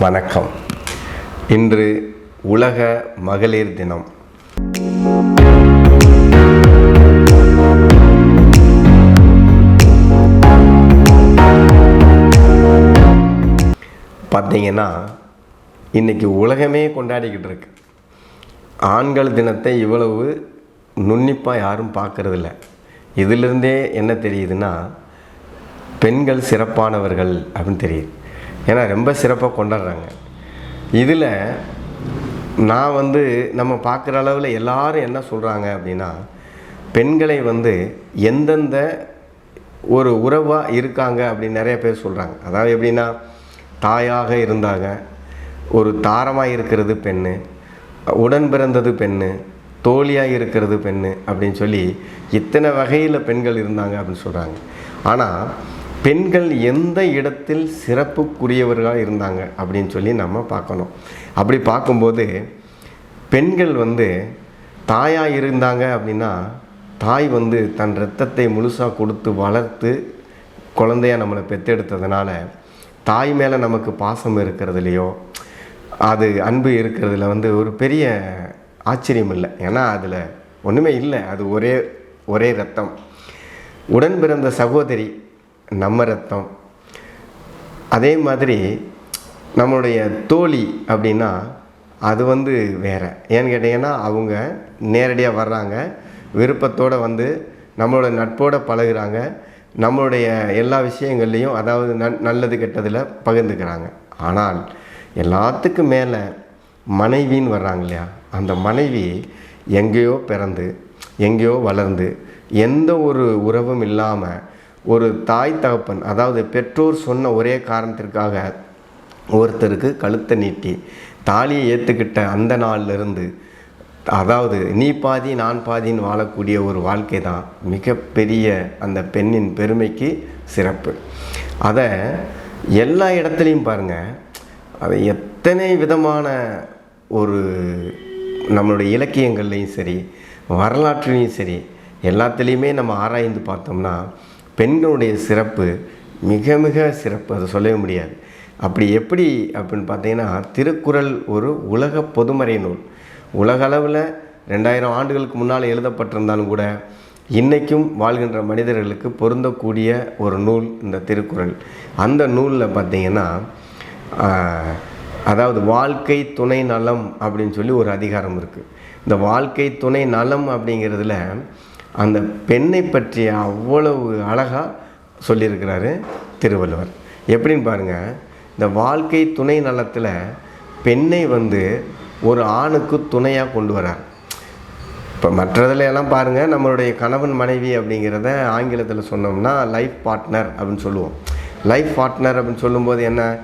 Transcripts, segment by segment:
வணக்கம். இன்று உலக மகளிர் தினம். பார்த்தீங்கன்னா இன்றைக்கி உலகமே கொண்டாடிக்கிட்டு இருக்கு. ஆண்கள் தினத்தை இவ்வளவு நுண்ணிப்பாக யாரும் பார்க்கறதில்ல. இதிலிருந்தே என்ன தெரியுதுன்னா பெண்கள் சிறப்பானவர்கள் அப்படின்னு தெரியுது. ஏன்னா ரொம்ப சிறப்பாக கொண்டாடுறாங்க. இதில் நான் வந்து நம்ம பார்க்குற அளவில் எல்லாரும் என்ன சொல்கிறாங்க அப்படின்னா பெண்களை வந்து எந்தெந்த ஒரு உறவாக இருக்காங்க அப்படின்னு நிறைய பேர் சொல்கிறாங்க அதாவது எப்படின்னா தாயாக இருந்தாங்க ஒரு தாரமாக இருக்கிறது பெண்ணு உடன் பிறந்தது பெண்ணு தோழியாக இருக்கிறது பெண்ணு அப்படின்னு சொல்லி இத்தனை வகையில் பெண்கள் இருந்தாங்க அப்படின்னு சொல்கிறாங்க ஆனால் பெண்கள் எந்த இடத்தில் சிறப்புக்குரியவர்களாக இருந்தாங்க அப்படின்னு சொல்லி நம்ம பார்க்கணும். அப்படி பார்க்கும்போது பெண்கள் வந்து தாயாக இருந்தாங்க அப்படின்னா தாய் வந்து தன் ரத்தத்தை முழுசாக கொடுத்து வளர்த்து குழந்தையாக நம்மளை பெற்றெடுத்ததுனால தாய் மேலே நமக்கு பாசம் இருக்கிறதுலையோ அது அன்பு இருக்கிறதுல வந்து ஒரு பெரிய ஆச்சரியம் இல்லை. ஏன்னா அதில் ஒன்றுமே இல்லை. அது ஒரே ஒரே ரத்தம் உடன் பிறந்த சகோதரி நம்ம ரத்தம். அதே மாதிரி நம்மளுடைய தோழி அப்படின்னா அது வந்து வேறு. ஏன்னு கேட்டிங்கன்னா அவங்க நேரடியாக வர்றாங்க விருப்பத்தோடு வந்து நம்மளோட நட்போடு பழகுறாங்க நம்மளுடைய எல்லா விஷயங்கள்லையும் அதாவது நன் நல்லது கெட்டதில் பகிர்ந்துக்கிறாங்க. ஆனால் எல்லாத்துக்கும் மேலே மனைவின்னு வர்றாங்க இல்லையா? அந்த மனைவி எங்கேயோ பிறந்து எங்கேயோ வளர்ந்து எந்த ஒரு உறவும் இல்லாமல் ஒரு தாய் தகப்பன் அதாவது பெற்றோர் சொன்ன ஒரே காரணத்திற்காக ஒருத்தருக்கு கழுத்தை நீட்டி தாலியை ஏற்றுக்கிட்ட அந்த நாள்லருந்து அதாவது நீ பாதி நான் பாதின்னு வாழக்கூடிய ஒரு வாழ்க்கை தான் மிகப்பெரிய அந்த பெண்ணின் பெருமைக்கு சிறப்பு. அதை எல்லா இடத்துலையும் பாருங்கள் அதை எத்தனை விதமான ஒரு நம்மளுடைய இலக்கியங்கள்லையும் சரி வரலாற்றுலையும் சரி எல்லாத்துலேயுமே நம்ம ஆராய்ந்து பார்த்தோம்னா பெண்களுடைய சிறப்பு மிக மிக சிறப்பு அதை சொல்லவே முடியாது. அப்படி எப்படி அப்படின்னு பார்த்தீங்கன்னா திருக்குறள் ஒரு உலக பொதுமறை நூல். உலகளவில் ரெண்டாயிரம் ஆண்டுகளுக்கு முன்னால் எழுதப்பட்டிருந்தாலும் கூட இன்றைக்கும் வாழ்கின்ற மனிதர்களுக்கு பொருந்தக்கூடிய ஒரு நூல் இந்த திருக்குறள். அந்த நூலில் பார்த்திங்கன்னா அதாவது வாழ்க்கை துணை நலம் அப்படின்னு சொல்லி ஒரு அதிகாரம் இருக்குது இந்த வாழ்க்கை துணை நலம் அப்படிங்கிறதுல அந்த பெண்ணை பற்றி அவ்வளவு அழகாக சொல்லியிருக்கிறாரு திருவள்ளுவர். எப்படின்னு பாருங்கள் இந்த வாழ்க்கை துணை நலத்தில் பெண்ணை வந்து ஒரு ஆணுக்கு துணையாக கொண்டு வரார். இப்போ மற்றதுல எல்லாம் பாருங்கள் நம்மளுடைய கணவன் மனைவி அப்படிங்கிறத ஆங்கிலத்தில் சொன்னோம்னா லைஃப் பார்ட்னர் அப்படின்னு சொல்லுவோம். லைஃப் பார்ட்னர் அப்படின்னு சொல்லும்போது என்ன?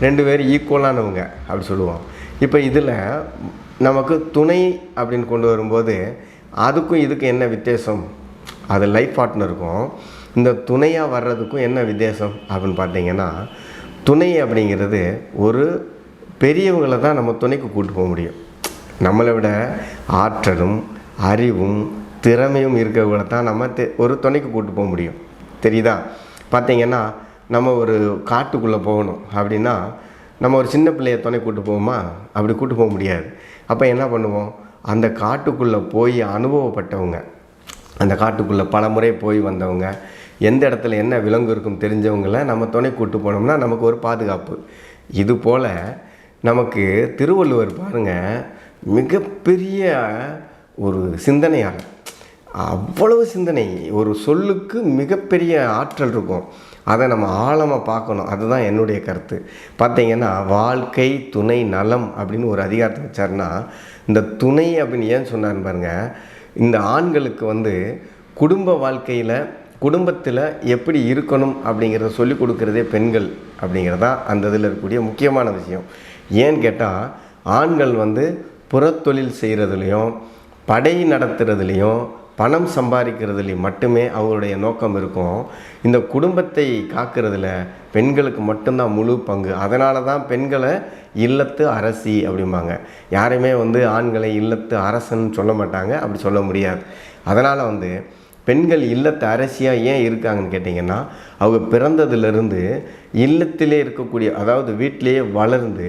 ரெண்டு பேரும் ஈக்குவலானவங்க அப்படி சொல்லுவோம். இப்போ இதில் நமக்கு துணை அப்படின்னு கொண்டு வரும்போது அதுக்கும் இதுக்கும் என்ன வித்தியாசம்? அது லைஃப் பார்ட்னருக்கும் இந்த துணையாக வர்றதுக்கும் என்ன வித்தியாசம் அப்படின்னு பார்த்தீங்கன்னா துணை அப்படிங்கிறது ஒரு பெரியவங்களை தான் நம்ம துணைக்கு கூப்பிட்டு போக முடியும். நம்மளை விட ஆற்றலும் அறிவும் திறமையும் இருக்கிறவங்கள தான் நம்ம தெ- ஒரு துணைக்கு கூப்பிட்டு போக முடியும். தெரியுதா? பார்த்தீங்கன்னா நம்ம ஒரு காட்டுக்குள்ளே போகணும் அப்படின்னா நம்ம ஒரு சின்ன பிள்ளைய துணை கூட்டு போவோமா? அப்படி கூட்டு போக முடியாது. அப்போ என்ன பண்ணுவோம்? அந்த காட்டுக்குள்ளே போய் அனுபவப்பட்டவங்க. அந்த காட்டுக்குள்ளே பல முறை போய் வந்தவங்க. எந்த இடத்துல என்ன விலங்கு இருக்கும் தெரிஞ்சவங்கள நம்ம துணை கூட்டு போனோம்னா நமக்கு ஒரு பாதுகாப்பு. இது போல் நமக்கு திருவள்ளுவர் பாருங்கள் மிகப்பெரிய ஒரு சிந்தனையாளர். அவ்வளவு சிந்தனை ஒரு சொல்லுக்கு மிகப்பெரிய ஆற்றல் இருக்கும். அதை நம்ம ஆழமாக பார்க்கணும். அதுதான் என்னுடைய கருத்து. பார்த்தீங்கன்னா வாழ்க்கை துணை நலம் அப்படின்னு ஒரு அதிகாரத்தை வச்சார்னா இந்த துணை அப்படின்னு ஏன் சொன்னார்னு பாருங்கள் இந்த ஆண்களுக்கு வந்து குடும்ப வாழ்க்கையில் குடும்பத்தில் எப்படி இருக்கணும் அப்படிங்கிறத சொல்லிக் கொடுக்குறதே பெண்கள் அப்படிங்கிறதா அந்த இதில் இருக்கக்கூடிய முக்கியமான விஷயம். ஏன்னு கேட்டால் ஆண்கள் வந்து புறத்தொழில் செய்கிறதுலையும் படை நடத்துறதுலையும் பணம் சம்பாதிக்கிறதுலையும் மட்டுமே அவங்களுடைய நோக்கம் இருக்கும். இந்த குடும்பத்தை காக்கிறதுல பெண்களுக்கு மட்டும்தான் முழு பங்கு. அதனால தான் பெண்களை இல்லத்து அரசி அப்படிம்பாங்க. யாரையுமே வந்து ஆண்களை இல்லத்து அரசன் சொல்ல மாட்டாங்க. அப்படி சொல்ல முடியாது. அதனால் வந்து பெண்கள் இல்லத்து அரசியாக ஏன் இருக்காங்கன்னு கேட்டிங்கன்னா அவங்க பிறந்ததுலேருந்து இல்லத்திலே இருக்கக்கூடிய அதாவது வீட்டிலேயே வளர்ந்து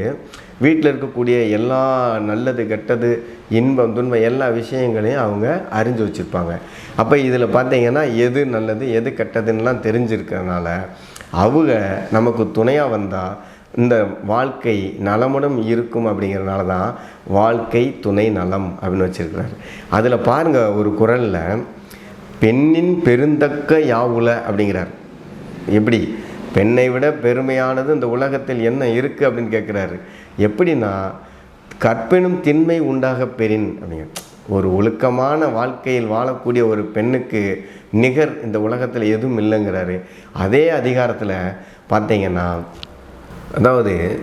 வீட்டில் இருக்கக்கூடிய எல்லா நல்லது கெட்டது இன்பம் துன்பம் எல்லா விஷயங்களையும் அவங்க அறிஞ்சு வச்சுருப்பாங்க. அப்போ இதில் பார்த்தீங்கன்னா எது நல்லது எது கெட்டதுன்னெலாம் தெரிஞ்சிருக்கிறதுனால அவங்க நமக்கு துணையாக வந்தால் இந்த வாழ்க்கை நலமுடன் இருக்கும் அப்படிங்கிறனால தான் வாழ்க்கை துணை நலம் அப்படின்னு வச்சுருக்கிறாரு. அதில் பாருங்கள் ஒரு குரலில் பெண்ணின் பெருந்தக்க யாவுல அப்படிங்கிறார். எப்படி? பெண்ணை விட பெருமையானது இந்த உலகத்தில் என்ன இருக்குது அப்படின்னு கேட்குறாரு. எப்படின்னா கற்பெனும் திண்மை உண்டாக பெறின் அப்படிங்க. ஒரு ஒழுக்கமான வாழ்க்கையில் வாழக்கூடிய ஒரு பெண்ணுக்கு நிகர் இந்த உலகத்தில் எதுவும் இல்லைங்கிறாரு. அதே அதிகாரத்தில் பார்த்தீங்கன்னா அதாவது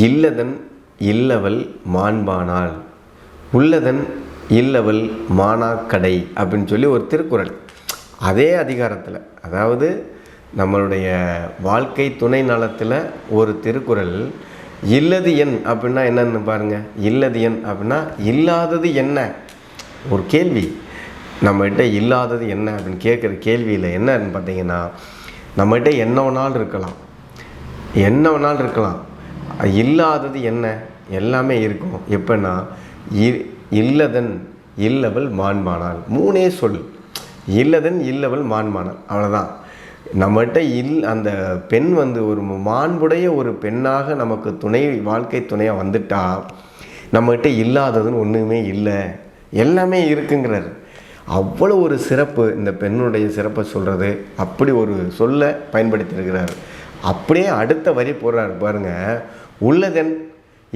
இல்லதன் இல்லவள் மாண்பானாள் உள்ளதன் இல்லவள் மானாக்கடை அப்படின்னு சொல்லி ஒரு திருக்குறள். அதே அதிகாரத்தில் அதாவது நம்மளுடைய வாழ்க்கை துணை நலத்தில் ஒரு திருக்குறள் இல்லது என் அப்படின்னா என்னன்னு பாருங்கள் இல்லது என் அப்படின்னா இல்லாதது என்ன? ஒரு கேள்வி. நம்மகிட்ட இல்லாதது என்ன? அப்படின்னு கேட்குற கேள்வியில் என்னன்னு பார்த்தீங்கன்னா நம்மகிட்ட என்ன வேணாலும் இருக்கலாம். என்ன வேணாலும் இருக்கலாம். இல்லாதது என்ன? எல்லாமே இருக்கும். எப்படின்னா இ- இல்லதன் இல்லவள் மாண்பானாள் மூணே சொல். இல்லதன் இல்லவள் மாண்பானாள் அவ்வளோதான் நம்மகிட்ட இல் அந்த பெண் வந்து ஒரு மாண்புடைய ஒரு பெண்ணாக நமக்கு துணை வாழ்க்கை துணையாக வந்துட்டா நம்மகிட்ட இல்லாததுன்னு ஒன்றுமே இல்லை. எல்லாமே இருக்குங்கிறார். அவ்வளோ ஒரு சிறப்பு இந்த பெண்ணுடைய சிறப்பை சொல்கிறது அப்படி ஒரு சொல்ல பயன்படுத்தியிருக்கிறார். அப்படியே அடுத்த வரி போடுறாரு பாருங்கள் உள்ளதன்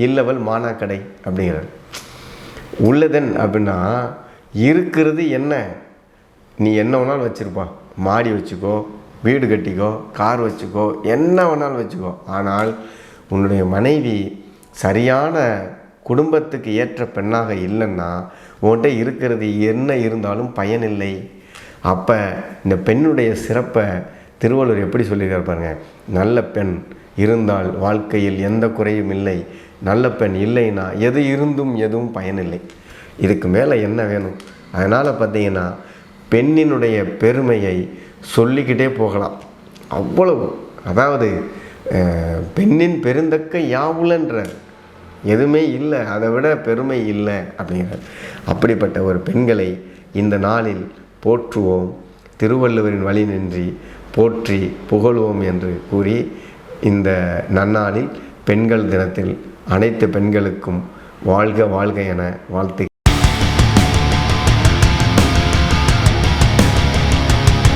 இல்லவள் மானாக்கடை அப்படிங்கிறார். உள்ளதன் அப்படின்னா இருக்கிறது என்ன? நீ என்ன வேணாலும் வச்சுருப்பா. மாடி வச்சுக்கோ வீடு கட்டிக்கோ கார் வச்சுக்கோ என்ன வேணாலும் வச்சுக்கோ. ஆனால் உன்னுடைய மனைவி சரியான குடும்பத்துக்கு ஏற்ற பெண்ணாக இல்லைன்னா உன்கிட்ட இருக்கிறது என்ன இருந்தாலும் பயனில்லை. அப்போ இந்த பெண்ணுடைய சிறப்பை திருவள்ளுவர் எப்படி சொல்லியிருக்கார் பாருங்க. நல்ல பெண் இருந்தால் வாழ்க்கையில் எந்த குறையும் இல்லை. நல்ல பெண் இல்லைன்னா எது இருந்தும் எதுவும் பயனில்லை. இதுக்கு மேலே என்ன வேணும்? அதனால் பார்த்தீங்கன்னா பெண்ணினுடைய பெருமையை சொல்லிக்கிட்டே போகலாம். அவ்வளவு. அதாவது பெண்ணின் பெருந்தக்க யாவுலன்ற எதுவுமே இல்லை அதை விட பெருமை இல்லை அப்படிங்கிற அப்படிப்பட்ட ஒரு பெண்களை இந்த நாளில் போற்றுவோம். திருவள்ளுவரின் வழி நின்றி போற்றி புகழுவோம் என்று கூறி இந்த நன்னாளில் பெண்கள் தினத்தில் அனைத்து பெண்களுக்கும் வாழ்க வாழ்க என வாழ்த்து